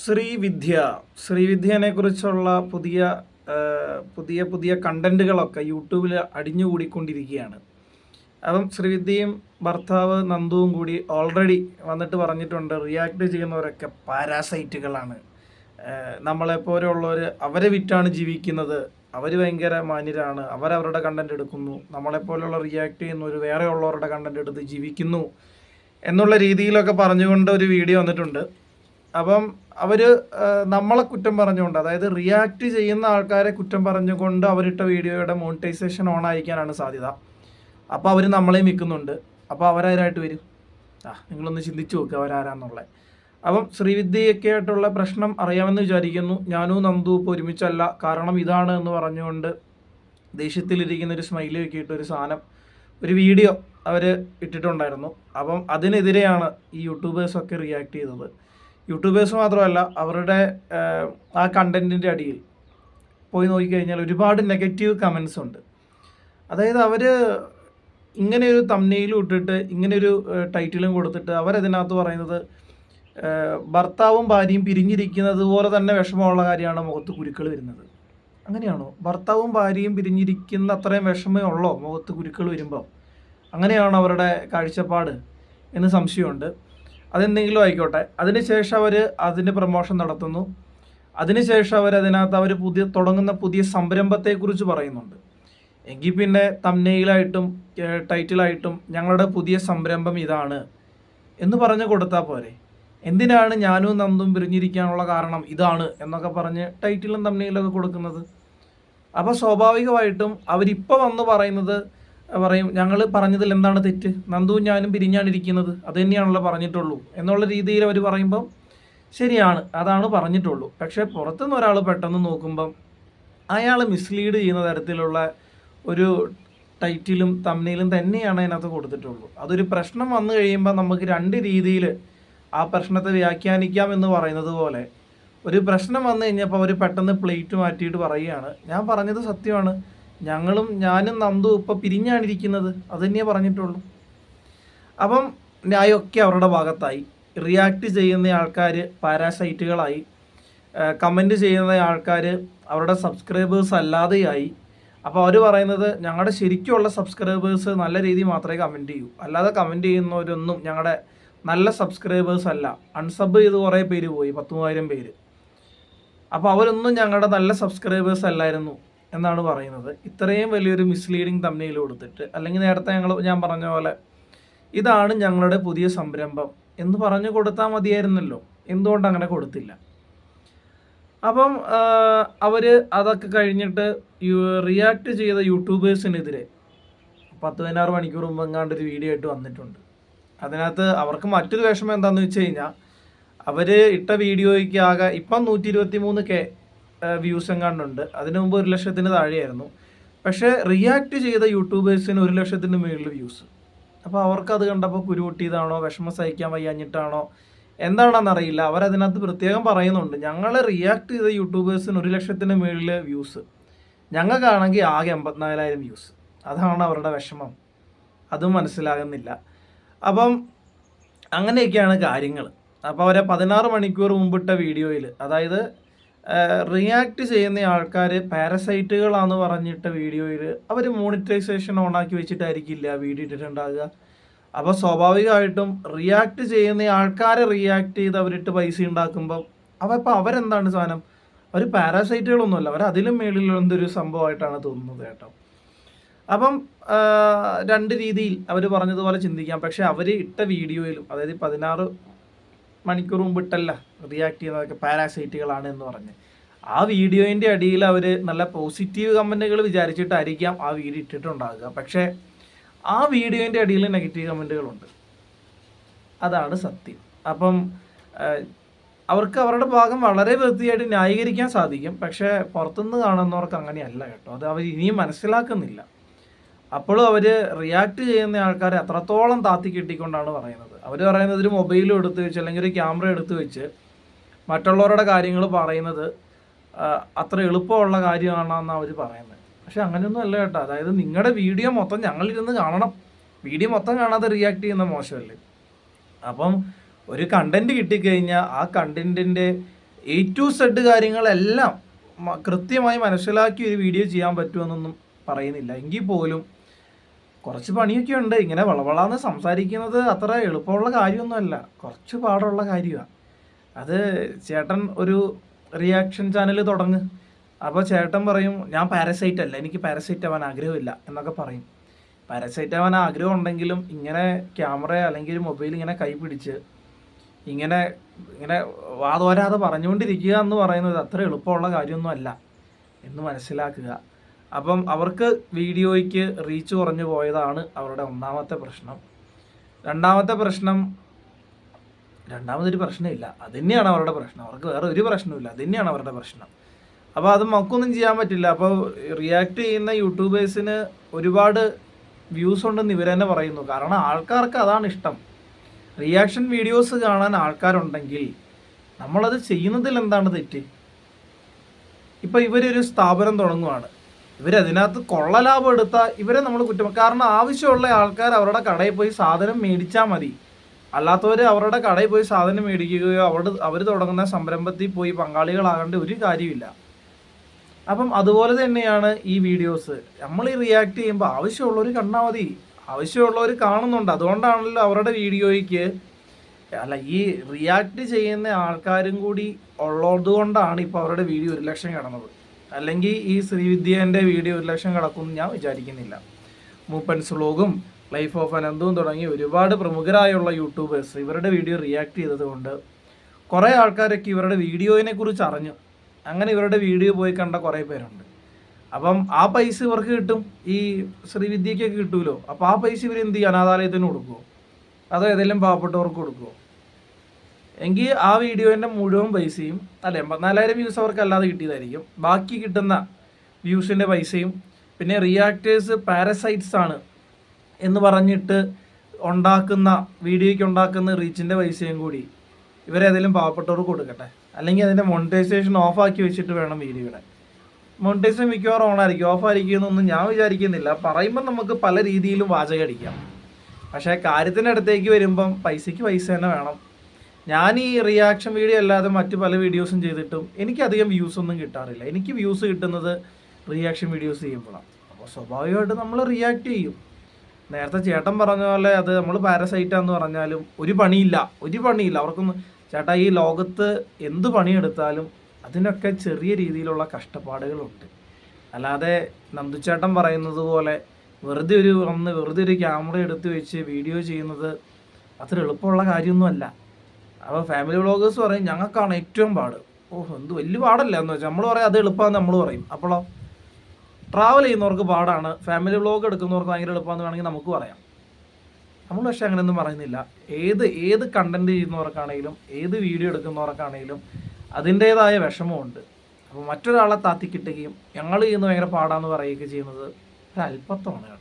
ശ്രീവിദ്യ. ശ്രീവിദ്യനെ കുറിച്ചുള്ള പുതിയ പുതിയ പുതിയ കണ്ടന്റുകളൊക്കെ യൂട്യൂബിൽ അടിഞ്ഞുകൂടിക്കൊണ്ടിരിക്കുകയാണ്. അപ്പം ശ്രീവിദ്യയും ഭർത്താവ് നന്ദുവും കൂടി ഓൾറെഡി വന്നിട്ട് പറഞ്ഞിട്ടുണ്ട് റിയാക്ട് ചെയ്യുന്നവരൊക്കെ പാരാസൈറ്റുകളാണ് നമ്മളെപ്പോലെയുള്ളവർ അവരെ വിറ്റാണ് ജീവിക്കുന്നത്. അവർ ഭയങ്കര മാന്യരാണ്. അവരവരുടെ കണ്ടന്റ് എടുക്കുന്നു. നമ്മളെപ്പോലെയുള്ള റിയാക്ട് ചെയ്യുന്നവർ വേറെ ഉള്ളവരുടെ കണ്ടന്റ് എടുത്ത് ജീവിക്കുന്നു. എന്നുള്ള രീതിയിലൊക്കെ പറഞ്ഞുകൊണ്ട് ഒരു വീഡിയോ വന്നിട്ടുണ്ട്. അപ്പം അവർ നമ്മളെ കുറ്റം പറഞ്ഞുകൊണ്ട് അതായത് റിയാക്ട് ചെയ്യുന്ന ആൾക്കാരെ കുറ്റം പറഞ്ഞുകൊണ്ട് അവരിട്ട വീഡിയോയുടെ മോണിറ്റൈസേഷൻ ഓൺ ആയിരിക്കാനാണ് സാധ്യത. അപ്പോൾ അവർ നമ്മളെയും വിൽക്കുന്നുണ്ട്. അപ്പോൾ അവരാരായിട്ട് വരും? ആ നിങ്ങളൊന്ന് ചിന്തിച്ചു നോക്കുക അവരാരാന്നുള്ളത് അപ്പം ശ്രീവിദ്യയൊക്കെ ആയിട്ടുള്ള പ്രശ്നം അറിയാമെന്ന് വിചാരിക്കുന്നു. ഞാനും നന്ദു ഇപ്പോൾ ഒരുമിച്ചല്ല. കാരണം ഇതാണ് എന്ന് പറഞ്ഞുകൊണ്ട് ദേഷ്യത്തിലിരിക്കുന്ന ഒരു സ്മൈലി ഒക്കെ ഇട്ട് ഒരു സാധനം ഒരു വീഡിയോ അവർ ഇട്ടിട്ടുണ്ടായിരുന്നു. അപ്പം അതിനെതിരെയാണ് ഈ യൂട്യൂബേഴ്സൊക്കെ റിയാക്ട് ചെയ്തത്. യൂട്യൂബേഴ്സ് മാത്രമല്ല അവരുടെ ആ കണ്ടന്റിന്റെ അടിയിൽ പോയി നോക്കിക്കഴിഞ്ഞാൽ ഒരുപാട് നെഗറ്റീവ് കമൻസ് ഉണ്ട്. അതായത് അവർ ഇങ്ങനെ ഒരു തമ്നെയിലും ഇട്ടിട്ട് ഇങ്ങനെയൊരു ടൈറ്റിലും കൊടുത്തിട്ട് അവരതിനകത്ത് പറയുന്നത് ഭർത്താവും ഭാര്യയും പിരിഞ്ഞിരിക്കുന്നത് പോലെ തന്നെ വിഷമമുള്ള കാര്യമാണ് മുഖത്ത് കുരുക്കൾ വരുന്നത്. അങ്ങനെയാണോ? ഭർത്താവും ഭാര്യയും പിരിഞ്ഞിരിക്കുന്ന അത്രയും വിഷമേ ഉള്ളോ മുഖത്ത് കുരുക്കൾ വരുമ്പോൾ അങ്ങനെയാണോ അവരുടെ കാഴ്ചപ്പാട് എന്ന് സംശയമുണ്ട്. അതെന്തെങ്കിലും ആയിക്കോട്ടെ. അതിനുശേഷം അവർ അതിന്റെ പ്രമോഷൻ നടത്തുന്നു. അതിനുശേഷം അവർ അതിനകത്ത് അവർ പുതിയ തുടങ്ങുന്ന പുതിയ സംരംഭത്തെക്കുറിച്ച് പറയുന്നുണ്ട്. എങ്കിൽ പിന്നെ തമ്നെയിലായിട്ടും ടൈറ്റിലായിട്ടും ഞങ്ങളുടെ പുതിയ സംരംഭം ഇതാണ് എന്ന് പറഞ്ഞു കൊടുത്താൽ പോരെ. എന്തിനാണ് ഞാനും നന്ദും പിരിഞ്ഞിരിക്കാനുള്ള കാരണം ഇതാണ് എന്നൊക്കെ പറഞ്ഞ് ടൈറ്റിലും തമ്നെയിലൊക്കെ കൊടുക്കുന്നത്. അപ്പോൾ സ്വാഭാവികമായിട്ടും അവരിപ്പോൾ വന്ന് പറയുന്നത് പറയും ഞങ്ങൾ പറഞ്ഞതിൽ എന്താണ് തെറ്റ്? നന്ദുവും ഞാനും പിരിഞ്ഞാണ് ഇരിക്കുന്നത്. അത് തന്നെയാണല്ലോ പറഞ്ഞിട്ടുള്ളൂ. എന്നുള്ള രീതിയിൽ അവർ പറയുമ്പം ശരിയാണ് അതാണ് പറഞ്ഞിട്ടുള്ളൂ. പക്ഷേ പുറത്തുനിന്ന് ഒരാൾ പെട്ടെന്ന് നോക്കുമ്പം അയാൾ മിസ്ലീഡ് ചെയ്യുന്ന തരത്തിലുള്ള ഒരു ടൈറ്റിലും തമ്മിലും തന്നെയാണ് അതിനകത്ത് കൊടുത്തിട്ടുള്ളൂ. അതൊരു പ്രശ്നം വന്നു കഴിയുമ്പോൾ നമുക്ക് രണ്ട് രീതിയിൽ ആ പ്രശ്നത്തെ വ്യാഖ്യാനിക്കാം എന്ന് പറയുന്നത് പോലെ ഒരു പ്രശ്നം വന്നു കഴിഞ്ഞപ്പോൾ അവർ പെട്ടെന്ന് പ്ലേറ്റ് മാറ്റിയിട്ട് പറയുകയാണ്. ഞാൻ പറഞ്ഞത് സത്യമാണ്. ഞങ്ങളും ഞാനും നന്ദു ഇപ്പോൾ പിരിഞ്ഞാണ് ഇരിക്കുന്നത് അത് തന്നെയേ പറഞ്ഞിട്ടുള്ളൂ. അപ്പം ന്യായമൊക്കെ അവരുടെ ഭാഗത്തായി. റിയാക്ട് ചെയ്യുന്ന ആൾക്കാർ പാരാസൈറ്റുകളായി കമന്റ് ചെയ്യുന്ന ആൾക്കാർ അവരുടെ സബ്സ്ക്രൈബേഴ്സ് അല്ലാതെയായി. അപ്പോൾ അവർ പറയുന്നത് ഞങ്ങളുടെ ശരിക്കുള്ള സബ്സ്ക്രൈബേഴ്സ് നല്ല രീതിയിൽ മാത്രമേ കമന്റ് ചെയ്യൂ. അല്ലാതെ കമന്റ് ചെയ്യുന്നവരൊന്നും ഞങ്ങളുടെ നല്ല സബ്സ്ക്രൈബേഴ്സ് അല്ല. അൺസബ് ചെയ്ത് കുറേ പേര് പോയി പത്ത് മൂവായിരം പേര്. അപ്പോൾ അവരൊന്നും ഞങ്ങളുടെ നല്ല സബ്സ്ക്രൈബേഴ്സ് അല്ലായിരുന്നു. എന്നാണ് പറയുന്നത്. ഇത്രയും വലിയൊരു മിസ്ലീഡിങ് തമ്മിൽ കൊടുത്തിട്ട് അല്ലെങ്കിൽ നേരത്തെ ഞങ്ങൾ ഞാൻ പറഞ്ഞ പോലെ ഇതാണ് ഞങ്ങളുടെ പുതിയ സംരംഭം എന്ന് പറഞ്ഞു കൊടുത്താൽ മതിയായിരുന്നല്ലോ. എന്തുകൊണ്ട് അങ്ങനെ കൊടുത്തില്ല? അപ്പം അവർ അതൊക്കെ കഴിഞ്ഞിട്ട് റിയാക്ട് ചെയ്ത യൂട്യൂബേഴ്സിനെതിരെ പത്ത് പതിനാറ് മണിക്കൂർ മുമ്പ് എങ്ങാണ്ട് ഒരു വീഡിയോ ആയിട്ട് വന്നിട്ടുണ്ട്. അതിനകത്ത് അവർക്ക് മറ്റൊരു വിഷമം എന്താണെന്ന് വെച്ച് കഴിഞ്ഞാൽ അവർ ഇട്ട വീഡിയോയ്ക്ക് ആകെ ഇപ്പം നൂറ്റി ഇരുപത്തി മൂന്ന് കെ വ്യൂസ് എങ്ങാണ്ടുണ്ട്. അതിനു മുമ്പ് ഒരു ലക്ഷത്തിന് താഴെയായിരുന്നു. പക്ഷേ റിയാക്ട് ചെയ്ത യൂട്യൂബേഴ്സിന് ഒരു ലക്ഷത്തിന് മുകളിൽ വ്യൂസ്. അപ്പോൾ അവർക്ക് അത് കണ്ടപ്പോൾ കുരുപൊട്ടിയതാണോ വിഷമം സഹിക്കാൻ വയ്യാഞ്ഞിട്ടാണോ എന്താണെന്നറിയില്ല. അവരതിനകത്ത് പ്രത്യേകം പറയുന്നുണ്ട്. ഞങ്ങൾ റിയാക്ട് ചെയ്ത യൂട്യൂബേഴ്സിന് ഒരു ലക്ഷത്തിന് മുകളിൽ വ്യൂസ്. ഞങ്ങൾക്കാണെങ്കിൽ ആകെ എൺപത്തിനാലായിരം വ്യൂസ്. അതാണ് അവരുടെ വിഷമം. അതും മനസ്സിലാകുന്നില്ല. അപ്പം അങ്ങനെയൊക്കെയാണ് കാര്യങ്ങൾ അപ്പോൾ അവരെ പതിനാറ് മണിക്കൂർ മുമ്പിട്ട വീഡിയോയിൽ അതായത് റിയാക്ട് ചെയ്യുന്ന ആൾക്കാർ പാരസൈറ്റുകളാന്ന് പറഞ്ഞിട്ട് വീഡിയോയിൽ അവർ മോണിറ്റൈസേഷൻ ഓണാക്കി വെച്ചിട്ടായിരിക്കില്ല വീഡിയോ ഇട്ടിട്ടുണ്ടാകുക അപ്പോൾ സ്വാഭാവികമായിട്ടും റിയാക്ട് ചെയ്യുന്ന ആൾക്കാരെ റിയാക്ട് ചെയ്ത് അവരിട്ട് പൈസ ഉണ്ടാക്കുമ്പോൾ അവ ഇപ്പോൾ അവരെന്താണ് സാധനം? അവർ പാരാസൈറ്റുകളൊന്നുമല്ല അവർ അതിലും മേളിലുള്ളൊരു സംഭവമായിട്ടാണ് തോന്നുന്നത് കേട്ടോ. അപ്പം രണ്ട് രീതിയിൽ അവർ പറഞ്ഞതുപോലെ ചിന്തിക്കാം. പക്ഷെ അവർ ഇട്ട വീഡിയോയിലും അതായത് പതിനാറ് മണിക്കൂർ മുമ്പ് റിയാക്ട് ചെയ്യുന്നതൊക്കെ പാരാസൈറ്റുകളാണ് എന്ന് പറഞ്ഞ്. ആ വീഡിയോയിന്റെ അടിയിൽ അവർ നല്ല പോസിറ്റീവ് കമന്റുകൾ വിചാരിച്ചിട്ടായിരിക്കാം ആ വീഡിയോ ഇട്ടിട്ടുണ്ടാകുക പക്ഷേ ആ വീഡിയോന്റെ അടിയിൽ നെഗറ്റീവ് കമന്റുകളുണ്ട് അതാണ് സത്യം. അപ്പം അവർക്ക് അവരുടെ ഭാഗം വളരെ വൃത്തിയായിട്ട് ന്യായീകരിക്കാൻ സാധിക്കും. പക്ഷേ പുറത്തുനിന്ന് കാണുന്നവർക്ക് അങ്ങനെയല്ല കേട്ടോ. അത് അവർ ഇനിയും മനസ്സിലാക്കുന്നില്ല. അപ്പോഴും അവർ റിയാക്ട് ചെയ്യുന്ന ആൾക്കാരെ അത്രത്തോളം താത്തി കിട്ടിക്കൊണ്ടാണ് പറയുന്നത്. അവർ പറയുന്നത് ഒരു മൊബൈലും എടുത്ത് വെച്ച് അല്ലെങ്കിൽ ഒരു ക്യാമറ എടുത്ത് വെച്ച് മറ്റുള്ളവരുടെ കാര്യങ്ങൾ പറയുന്നത് അത്ര എളുപ്പമുള്ള കാര്യമാണെന്നാണ് അവർ പറയുന്നത്. പക്ഷെ അങ്ങനെയൊന്നും അല്ല കേട്ടോ. അതായത് നിങ്ങളുടെ വീഡിയോ മൊത്തം ഞങ്ങളിരുന്ന് കാണണം. വീഡിയോ മൊത്തം കാണാതെ റിയാക്ട് ചെയ്യുന്ന മോശമല്ലേ? അപ്പം ഒരു കണ്ടന്റ് കിട്ടിക്കഴിഞ്ഞാൽ ആ കണ്ടന്റിന്റെ എ ടു സെഡ് കാര്യങ്ങളെല്ലാം കൃത്യമായി മനസ്സിലാക്കി ഒരു വീഡിയോ ചെയ്യാൻ പറ്റുമെന്നൊന്നും പറയുന്നില്ല. എങ്കിൽ പോലും കുറച്ച് പണിയൊക്കെ ഉണ്ട്. ഇങ്ങനെ വളവളാന്ന് സംസാരിക്കുന്നത് അത്ര എളുപ്പമുള്ള കാര്യമൊന്നുമല്ല. കുറച്ച് പാടുള്ള കാര്യമാണ് അത് ചേട്ടൻ ഒരു റിയാക്ഷൻ ചാനൽ തുടങ്ങ്. അപ്പോൾ ചേട്ടൻ പറയും ഞാൻ പാരസൈറ്റ് അല്ല എനിക്ക് പാരസൈറ്റ് ആവാൻ ആഗ്രഹമില്ല എന്നൊക്കെ പറയും. പാരസൈറ്റ് ആവാൻ ആഗ്രഹം ഉണ്ടെങ്കിലും ഇങ്ങനെ ക്യാമറ അല്ലെങ്കിൽ മൊബൈൽ ഇങ്ങനെ കൈ പിടിച്ച് ഇങ്ങനെ ഇങ്ങനെ വാതോരാതെ പറഞ്ഞുകൊണ്ടിരിക്കുക എന്ന് പറയുന്നത് അത്ര എളുപ്പമുള്ള കാര്യമൊന്നുമല്ല എന്ന് മനസ്സിലാക്കുക. അപ്പം അവർക്ക് വീഡിയോയ്ക്ക് റീച്ച് കുറഞ്ഞു പോയതാണ് അവരുടെ ഒന്നാമത്തെ പ്രശ്നം. രണ്ടാമത്തെ പ്രശ്നം രണ്ടാമതൊരു പ്രശ്നമില്ല. അത് തന്നെയാണ് അവരുടെ പ്രശ്നം. അവർക്ക് വേറെ ഒരു പ്രശ്നമില്ല അത് തന്നെയാണ് അവരുടെ പ്രശ്നം. അപ്പോൾ അത് നമുക്കൊന്നും ചെയ്യാൻ പറ്റില്ല. അപ്പോൾ റിയാക്ട് ചെയ്യുന്ന യൂട്യൂബേഴ്സിന് ഒരുപാട് വ്യൂസ് ഉണ്ടെന്ന് ഇവർ തന്നെ പറയുന്നു. കാരണം ആൾക്കാർക്ക് അതാണ് ഇഷ്ടം. റിയാക്ഷൻ വീഡിയോസ് കാണാൻ ആൾക്കാരുണ്ടെങ്കിൽ നമ്മളത് ചെയ്യുന്നതിൽ എന്താണ് തെറ്റ്? ഇപ്പോൾ ഇവരൊരു സ്ഥാപനം തുടങ്ങുവാണ്. ഇവരതിനകത്ത് കൊള്ള ലാഭം എടുത്താൽ ഇവരെ നമ്മൾ കുറ്റം കാരണം ആവശ്യമുള്ള ആൾക്കാർ അവരുടെ കടയിൽ പോയി സാധനം മേടിച്ചാൽ മതി. അല്ലാത്തവർ അവരുടെ കടയിൽ പോയി സാധനം മേടിക്കുകയോ അവിടെ അവർ തുടങ്ങുന്ന സംരംഭത്തിൽ പോയി പങ്കാളികളാകേണ്ട ഒരു കാര്യമില്ല. അപ്പം അതുപോലെ തന്നെയാണ് ഈ വീഡിയോസ്. നമ്മൾ ഈ റിയാക്ട് ചെയ്യുമ്പോൾ ആവശ്യമുള്ളവർ കണ്ടാൽ മതി. ആവശ്യമുള്ളവർ കാണുന്നുണ്ട്. അതുകൊണ്ടാണല്ലോ അവരുടെ വീഡിയോയ്ക്ക് അല്ല ഈ റിയാക്ട് ചെയ്യുന്ന ആൾക്കാരും കൂടി ഉള്ളതുകൊണ്ടാണ് ഇപ്പോൾ അവരുടെ വീഡിയോ ഒരു ലക്ഷം കടന്നത് അല്ലെങ്കിൽ ഈ ശ്രീവിദ്യേന്റെ വീഡിയോ ഒരു ലക്ഷം കടക്കുമെന്ന് ഞാൻ വിചാരിക്കുന്നില്ല. മൂപ്പൻസ് വ്ളോഗും ലൈഫ് ഓഫ് അനന്തവും തുടങ്ങി ഒരുപാട് പ്രമുഖരായുള്ള യൂട്യൂബേഴ്സ് ഇവരുടെ വീഡിയോ റിയാക്ട് ചെയ്തതുകൊണ്ട് കുറേ ആൾക്കാരൊക്കെ ഇവരുടെ വീഡിയോയിനെ കുറിച്ച് അറിഞ്ഞു. അങ്ങനെ ഇവരുടെ വീഡിയോ പോയി കണ്ട കുറേ പേരുണ്ട്. അപ്പം ആ പൈസ ഇവർക്ക് കിട്ടും. ഈ ശ്രീവിദ്യക്കൊക്കെ കിട്ടുമല്ലോ അപ്പോൾ ആ പൈസ ഇവർ എന്ത് ചെയ്യും? അനാഥാലയത്തിന് കൊടുക്കുമോ അതോ ഏതെങ്കിലും പാവപ്പെട്ടവർക്ക് കൊടുക്കുമോ എങ്കിൽ ആ വീഡിയോന്റെ മുഴുവൻ പൈസയും അല്ല എൺപത്തിനാലായിരം വ്യൂസ് അവർക്ക് അല്ലാതെ കിട്ടിയതായിരിക്കും. ബാക്കി കിട്ടുന്ന വ്യൂസിന്റെ പൈസയും പിന്നെ റിയാക്ടേഴ്സ് പാരസൈറ്റ്സ് ആണ് എന്ന് പറഞ്ഞിട്ട് ഉണ്ടാക്കുന്ന വീഡിയോയ്ക്ക് ഉണ്ടാക്കുന്ന റീച്ചിന്റെ പൈസയും കൂടി ഇവരേതെങ്കിലും പാവപ്പെട്ടവർക്ക് കൊടുക്കട്ടെ. അല്ലെങ്കിൽ അതിന്റെ മോണിറ്റൈസേഷൻ ഓഫാക്കി വെച്ചിട്ട് വേണം വീഡിയോയുടെ. മോണിറ്റൈസേഷൻ മിക്കവാറും ഓണായിരിക്കും ഓഫായിരിക്കും എന്നൊന്നും ഞാൻ വിചാരിക്കുന്നില്ല. പറയുമ്പോൾ നമുക്ക് പല രീതിയിലും വാചകം അടിക്കാം. പക്ഷേ കാര്യത്തിന്റെ അടുത്തേക്ക് വരുമ്പം പൈസയ്ക്ക് പൈസ തന്നെ വേണം. ഞാൻ ഈ റിയാക്ഷൻ വീഡിയോ അല്ലാതെ മറ്റു പല വീഡിയോസും ചെയ്തിട്ടും എനിക്ക് അധികം വ്യൂസ് ഒന്നും കിട്ടാറില്ല. എനിക്ക് വ്യൂസ് കിട്ടുന്നത് റിയാക്ഷൻ വീഡിയോസ് ചെയ്യുമ്പോഴാണ്. അപ്പോൾ സ്വാഭാവികമായിട്ട് നമ്മൾ റിയാക്ട് ചെയ്യും. നേരത്തെ ചേട്ടൻ പറഞ്ഞ പോലെ അത് നമ്മൾ പാരസൈറ്റാന്ന് പറഞ്ഞാലും ഒരു പണിയില്ല. ഒരു പണിയില്ല. അവർക്കൊന്നും ചേട്ടാ ഈ ലോകത്ത് എന്ത് പണിയെടുത്താലും അതിനൊക്കെ ചെറിയ രീതിയിലുള്ള കഷ്ടപ്പാടുകളുണ്ട്. അല്ലാതെ നന്ദുച്ചേട്ടൻ പറയുന്നത് പോലെ വെറുതെ ഒരു വന്ന് വെറുതെ ഒരു ക്യാമറ എടുത്ത് വെച്ച് വീഡിയോ ചെയ്യുന്നത് അത്ര എളുപ്പമുള്ള കാര്യമൊന്നുമല്ല. അപ്പോൾ ഫാമിലി വ്ളോഗേഴ്സ് പറയും ഞങ്ങൾക്കാണ് ഏറ്റവും പാട്. ഓഹ് എന്ത് വലിയ പാടല്ല എന്ന് വെച്ചാൽ നമ്മൾ പറയും അത് എളുപ്പമാണെന്ന് നമ്മൾ പറയും. അപ്പോഴോ ട്രാവൽ ചെയ്യുന്നവർക്ക് പാടാണ് ഫാമിലി വ്ളോഗ് എടുക്കുന്നവർക്ക് ഭയങ്കര എളുപ്പമാണെന്ന് വേണമെങ്കിൽ നമുക്ക് പറയാം. നമ്മൾ പക്ഷെ അങ്ങനെയൊന്നും പറയുന്നില്ല. ഏത് ഏത് കണ്ടന്റ് ചെയ്യുന്നവർക്കാണെങ്കിലും ഏത് വീഡിയോ എടുക്കുന്നവർക്കാണെങ്കിലും അതിന്റേതായ വിഷമമുണ്ട്. അപ്പോൾ മറ്റൊരാളെ താത്തിക്കിട്ടുകയും ഞങ്ങൾ ചെയ്യുന്ന ഭയങ്കര പാടാന്ന് പറയുകയൊക്കെ ചെയ്യുന്നത് ഒരു അല്പത്വമാണ്